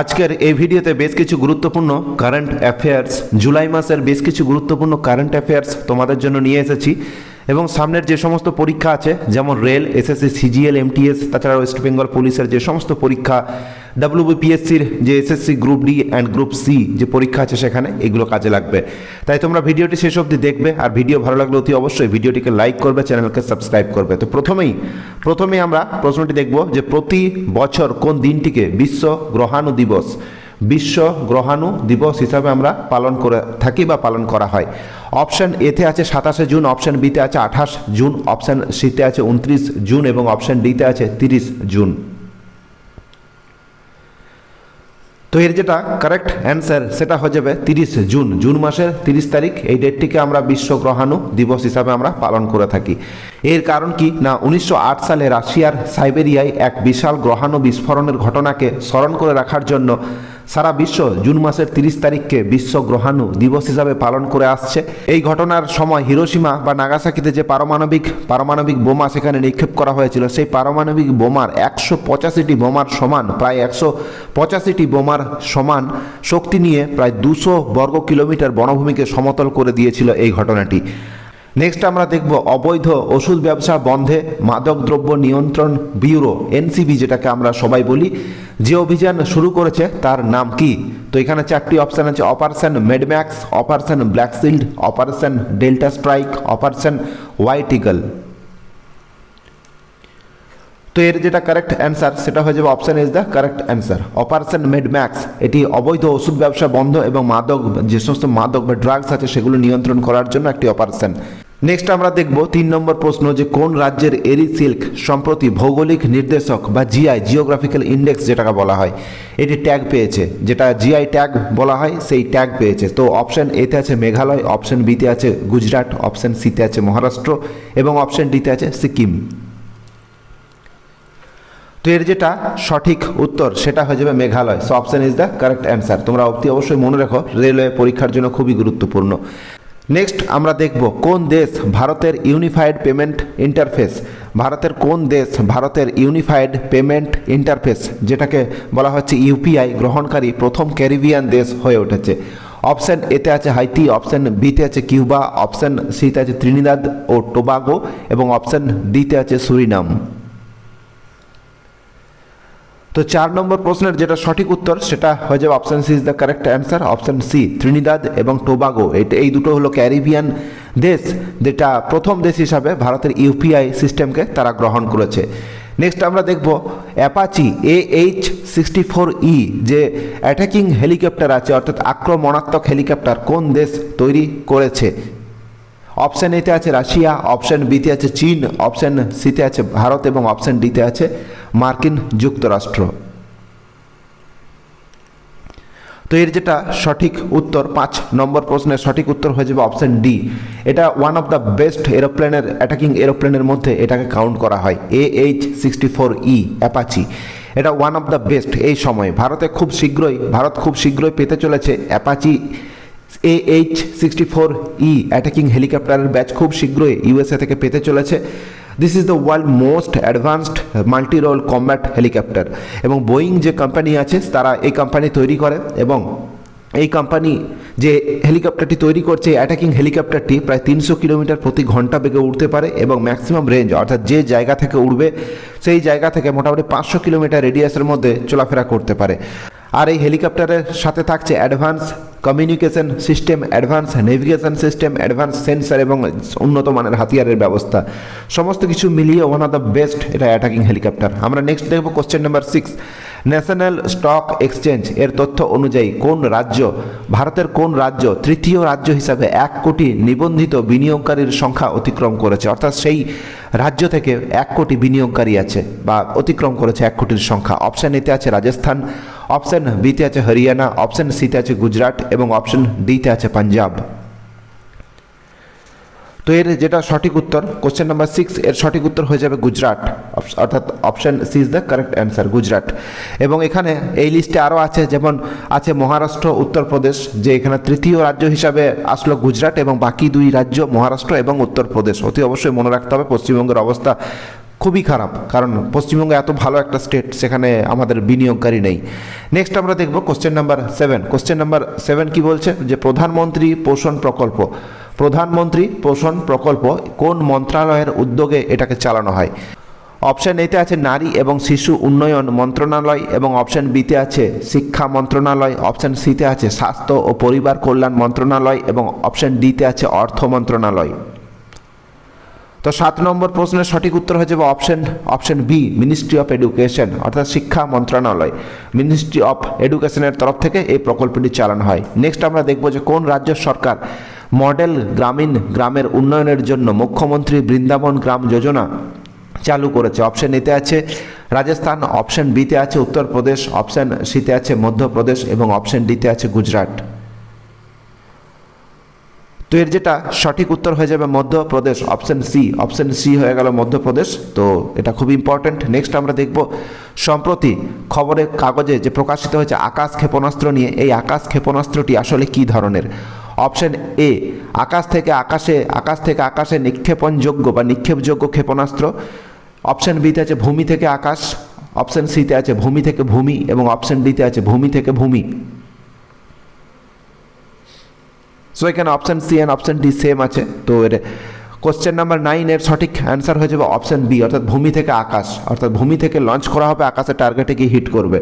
আজকের এই ভিডিওতে বেশ কিছু গুরুত্বপূর্ণ কারেন্ট অ্যাফেয়ার্স জুলাই মাসের বেশ কিছু গুরুত্বপূর্ণ কারেন্ট অ্যাফেয়ার্স তোমাদের জন্য নিয়ে এসেছি। এবং সামনের যে সমস্ত পরীক্ষা আছে, যেমন রেল, এসএসসি, সিজিএল, এমটিএস তাছাড়া ওয়েস্ট বেঙ্গল পুলিশের যে সমস্ত পরীক্ষা ডাব্লিউবিপিএসসির যে SSC group D and group C যে পরীক্ষা আছে সেখানে এগুলো কাজে লাগবে। তাই তোমরা ভিডিওটি শেষ অবধি দেখবে, আর ভিডিও ভালো লাগলে অতি অবশ্যই ভিডিওটিকে লাইক করবে, চ্যানেলকে সাবস্ক্রাইব করবে। তো প্রথমেই প্রথমেই আমরা প্রশ্নটি দেখব যে প্রতি বছর কোন দিনটিকে বিশ্ব গ্রহাণু দিবস বিশ্ব গ্রহাণু দিবস হিসাবে আমরা পালন করে থাকি বা পালন করা হয়। অপশন এতে আছে সাতাশে জুন অপশান বিতে আছে আঠাশ জুন অপশান সিতে আছে উনত্রিশ জুন এবং অপশান ডিতে আছে তিরিশ জুন। তো এর যেটা কারেক্ট অ্যান্সার সেটা হয়ে যাবে তিরিশ জুন। জুন মাসের তিরিশ তারিখ, এই ডেটটিকে আমরা বিশ্ব গ্রহাণু দিবস হিসাবে আমরা পালন করে থাকি। এর কারণ কি? না, উনিশশো আট সালে রাশিয়ার সাইবেরিয়ায় এক বিশাল গ্রহাণু বিস্ফোরণের ঘটনাকে স্মরণ করে রাখার জন্য সারা বিশ্ব জুন মাসের তিরিশ তারিখকে বিশ্ব গ্রহাণু দিবস হিসাবে পালন করে আসছে। এই ঘটনার সময় হিরোসীমা বা নাগাসাকিতে যে পারমাণবিক পারমাণবিক বোমা সেখানে নিক্ষেপ করা হয়েছিল, সেই পারমাণবিক বোমার একশো পঁচাশিটি বোমার সমান, প্রায় একশো পঁচাশিটি বোমার সমান শক্তি নিয়ে প্রায় দুশো বর্গ কিলোমিটার বনভূমিকে সমতল করে দিয়েছিল এই ঘটনাটি। নেক্সট আমরা দেখব অবৈধ ওষুধ ব্যবসা বন্ধে মাদকদ্রব্য নিয়ন্ত্রণ ব্যুরো, এনসিবি যেটাকে আমরা সবাই বলি। যে অভিযান শুরু করেছে তার নাম কি? তো এখানে চারটি অপশান আছে, operation Medmax, operation Blackshield operation delta strike, operation white eagle. তো এর যেটা কারেক্ট অ্যান্সার সেটা হয়ে যাবে option is the correct answer operation Medmax এটি অবৈধ ওষুধ ব্যবসা বন্ধ এবং মাদক, যে সমস্ত মাদক বা ড্রাগস আছে সেগুলো নিয়ন্ত্রণ করার জন্য একটি অপারেশন নেক্সট আমরা দেখব তিন নম্বর প্রশ্ন যে কোন রাজ্যের এরি সিল্ক সম্প্রতি ভৌগোলিক নির্দেশক বা জিআই জিওগ্রাফিক্যাল ইন্ডেক্স যেটাকে বলা হয়, এটি ট্যাগ পেয়েছে। যেটা জিআই ট্যাগ বলা হয়, সেই ট্যাগ পেয়েছে। তো অপশন এতে আছে মেঘালয় অপশন বিতে আছে গুজরাট অপশন সিতে আছে মহারাষ্ট্র এবং অপশন ডিতে আছে সিকিম। তো এর যেটা সঠিক উত্তর, সেটা হয়ে যাবে Meghalaya. So option is the correct answer তোমরা অতি অবশ্যই মনে রাখো, রেলওয়ে পরীক্ষার জন্য খুবই গুরুত্বপূর্ণ। নেক্সট আমরা দেখব কোন দেশ ভারতের ইউনিফাইড পেমেন্ট ইন্টারফেস ভারতের কোন দেশ ভারতের ইউনিফাইড পেমেন্ট ইন্টারফেস যেটাকে বলা হচ্ছে ইউপিআই গ্রহণকারী প্রথম ক্যারিবিয়ান দেশ হয়ে উঠেছে। অপশন এতে আছে হাইতি অপশন বিতে আছে কিউবা অপশন সিতে আছে ত্রিনিদাদ ও টোবাগো এবং অপশন ডিতে আছে সুরিনাম তো চার নম্বর প্রশ্নের যেটা সঠিক উত্তর, সেটা হয়ে যাবে option C is the correct answer option C Trinidad এবং টোবাগো এটা এই দুটো হলো ক্যারিবিয়ান দেশ, যেটা প্রথম দেশ হিসাবে ভারতের ইউপিআই সিস্টেমকে তারা গ্রহণ করেছে। নেক্সট আমরা দেখব Apache A H sixty four E যে অ্যাটাকিং হেলিকপ্টার আছে, অর্থাৎ আক্রমণাত্মক হেলিকপ্টার কোন দেশ তৈরি করেছে। অপশান এতে আছে রাশিয়া অপশান বিতে আছে চীন অপশান সিতে আছে ভারত এবং অপশান ডিতে আছে মার্কিন যুক্তরাষ্ট্র। তো এর যেটা সঠিক উত্তর, পাঁচ নম্বর প্রশ্নের সঠিক উত্তর হয়ে যাবে অপশান ডি এটা ওয়ান অফ দ্য বেস্ট এরোপ্লেনের অ্যাটাকিং এরোপ্লেনের মধ্যে এটাকে কাউন্ট করা হয় A H sixty four E Apache এটা ওয়ান অফ দ্য বেস্ট এই সময়। ভারতে খুব শীঘ্রই, ভারত খুব শীঘ্রই পেতে চলেছে Apache A H sixty four E attacking হেলিকপ্টারের ব্যাচ খুব শীঘ্রই ইউএসএ থেকে পেতে চলেছে। This is the world most advanced multi role combat helicopter এবং বোয়িং যে কোম্পানি আছে, তারা এই কোম্পানি তৈরি করে এবং এই কোম্পানি যে হেলিকপ্টারটি তৈরি করছে অ্যাটাকিং হেলিকপ্টারটি প্রায় তিনশো কিলোমিটার প্রতি ঘণ্টা বেগে উঠতে পারে এবং ম্যাক্সিমাম রেঞ্জ অর্থাৎ যে জায়গা থেকে উড়বে, সেই জায়গা থেকে মোটামুটি পাঁচশো কিলোমিটার রেডিয়াসের মধ্যে চলাফেরা করতে পারে। আর এই হেলিকপ্টারের সাথে থাকছে advance communication system, advance navigation system, advance sensor এবং উন্নত মানের হাতিয়ারের ব্যবস্থা। সমস্ত কিছু মিলিয়ে ওয়ান অফ দ্য বেস্ট এটা অ্যাটাকিং হেলিকপ্টার আমরা নেক্সট দেখব question number six National Stock Exchange এর তথ্য অনুযায়ী কোন রাজ্য, ভারতের কোন রাজ্য, তৃতীয় রাজ্য হিসাবে এক কোটি নিবন্ধিত বিনিয়োগকারীর সংখ্যা অতিক্রম করেছে? অর্থাৎ সেই রাজ্য থেকে এক কোটি বিনিয়োগকারী আছে বা অতিক্রম করেছে এক কোটির সংখ্যা। অপশান এতে আছে রাজস্থান অপশান বিতে আছে হরিয়ানা অপশান সিতে আছে গুজরাট এবং অপশান ডিতে আছে পাঞ্জাব তো এর যেটা সঠিক উত্তর কোশ্চেন নাম্বার সিক্স এর সঠিক উত্তর হয়ে যাবে গুজরাট অর্থাৎ option C is the correct answer Gujarat এবং এখানে এই লিস্টে আরও আছে, যেমন আছে মহারাষ্ট্র উত্তরপ্রদেশ যে এখানে তৃতীয় রাজ্য হিসাবে আসলো গুজরাট এবং বাকি দুই রাজ্য মহারাষ্ট্র এবং উত্তরপ্রদেশ অতি অবশ্যই মনে রাখতে হবে, পশ্চিমবঙ্গের অবস্থা খুবই খারাপ। কারণ পশ্চিমবঙ্গ এত ভালো একটা স্টেট সেখানে আমাদের বিনিয়োগকারী নেই। নেক্সট আমরা দেখব question number seven question number seven কি বলছে? যে প্রধানমন্ত্রী পোষণ প্রকল্প। প্রধানমন্ত্রী পোষণ প্রকল্প কোন মন্ত্রণালয়ের উদ্যোগে এটাকে চালানো হয়? অপশান এতে আছে নারী এবং শিশু উন্নয়ন মন্ত্রণালয় এবং অপশান বিতে আছে শিক্ষা মন্ত্রণালয়। অপশান সিতে আছে স্বাস্থ্য ও পরিবার কল্যাণ মন্ত্রণালয় এবং অপশান ডিতে আছে অর্থ মন্ত্রণালয়। তো সাত নম্বর প্রশ্নের সঠিক উত্তর হয়ে যাবে option option B ministry of education অর্থাৎ শিক্ষা মন্ত্রণালয়। মিনিস্ট্রি অফ এডুকেশনের তরফ থেকে এই প্রকল্পটি চালানো হয়। নেক্সট আমরা দেখব যে কোন রাজ্য সরকার মডেল গ্রামীণ গ্রামের উন্নয়নের জন্য মুখ্যমন্ত্রী বৃন্দাবন গ্রাম যোজনা চালু করেছে। অপশন এতে আছে রাজস্থান অপশন বিতে আছে উত্তরপ্রদেশ অপশন সিতে আছে মধ্যপ্রদেশ এবং অপশন ডিতে আছে গুজরাট। তো এর যেটা সঠিক উত্তর হয়ে যাবে Madhya Pradesh option C option C হয়ে গেল মধ্যপ্রদেশ। তো এটা খুব ইম্পর্ট্যান্ট নেক্সট আমরা দেখব সম্প্রতি খবরের কাগজে যে প্রকাশিত হয়েছে আকাশ ক্ষেপণাস্ত্র নিয়ে, এই আকাশ ক্ষেপণাস্ত্রটি আসলে কি ধরনের? অপশন এ আকাশ থেকে আকাশে, আকাশ থেকে আকাশে নিক্ষেপণযোগ্য বা নিক্ষেপযোগ্য ক্ষেপণাস্ত্র। অপশন বিতে আছে ভূমি থেকে আকাশ অপশন সিতে আছে ভূমি থেকে ভূমি এবং অপশন ডিতে আছে ভূমি থেকে ভূমি। সো এখানে option C and option D same আছে। তো এর কোশ্চেন নাম্বার নাইনের সঠিক অ্যান্সার হয়ে যাবে অপশান বি অর্থাৎ ভূমি থেকে আকাশ। অর্থাৎ ভূমি থেকে লঞ্চ করা হবে আকাশের টার্গেটে গিয়ে হিট করবে।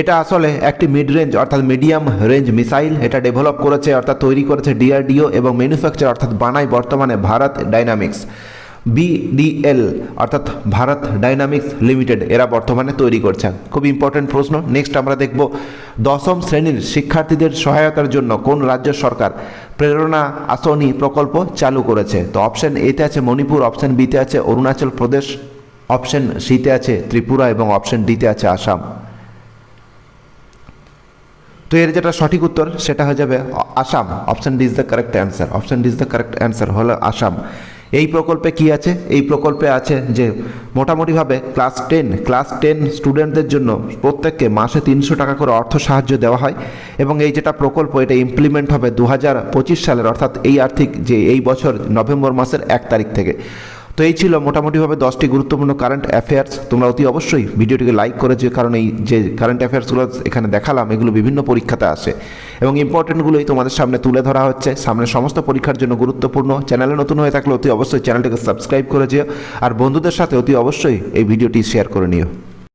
এটা আসলে একটি মিড রেঞ্জ অর্থাৎ মিডিয়াম রেঞ্জ মিসাইল এটা ডেভেলপ করেছে, অর্থাৎ তৈরি করেছে ডিআরডিও এবং ম্যানুফ্যাকচার অর্থাৎ বানায় বর্তমানে ভারত ডাইনামিক্স বিডিএল অর্থাৎ ভারত ডাইনামিক্স লিমিটেড, এরা বর্তমানে তৈরি করছেন। খুব ইম্পর্টেন্ট প্রশ্ন। নেক্সট আমরা দেখব দশম শ্রেণির শিক্ষার্থীদের সহায়তার জন্য কোন রাজ্য সরকার প্রেরণা আসনি প্রকল্প চালু করেছে। তো অপশন এতে আছে মণিপুর অপশন বিতে আছে অরুণাচল প্রদেশ অপশন সিতে আছে ত্রিপুরা এবং অপশন ডিতে আছে আসাম। তো এর যেটা সঠিক উত্তর, সেটা হয়ে যাবে Assam. Option D is the correct answer option D is the correct answer হলো আসাম। এই প্রকল্পে কি আছে? এই প্রকল্পে আছে যে মোটামুটিভাবে ক্লাস টেন ক্লাস টেন স্টুডেন্টদের জন্য প্রত্যেককে মাসে তিনশো টাকা করে অর্থ সাহায্য দেওয়া হয় এবং এই যেটা প্রকল্প, এটা ইমপ্লিমেন্ট হবে দু হাজার পঁচিশ সালের, অর্থাৎ এই আর্থিক যে এই বছর নভেম্বর মাসের এক তারিখ থেকে। তো এই ছিল মোটামুটিভাবে দশটি গুরুত্বপূর্ণ কারেন্ট অ্যাফেয়ার্স তোমরা অতি অবশ্যই ভিডিওটিকে লাইক করে যে, কারণ এই যে কারেন্ট অ্যাফেয়ার্সগুলো এখানে দেখালাম, এগুলো বিভিন্ন পরীক্ষাতে আসে। এবং ইম্পর্টেন্টগুলোই তোমাদের সামনে তুলে ধরা হচ্ছে। সামনে সমস্ত পরীক্ষার জন্য গুরুত্বপূর্ণ। চ্যানেলে নতুন হয়ে থাকলে অতি অবশ্যই চ্যানেলটিকে সাবস্ক্রাইব করে যেও। আর বন্ধুদের সাথে অতি অবশ্যই এই ভিডিওটি শেয়ার করে নিও।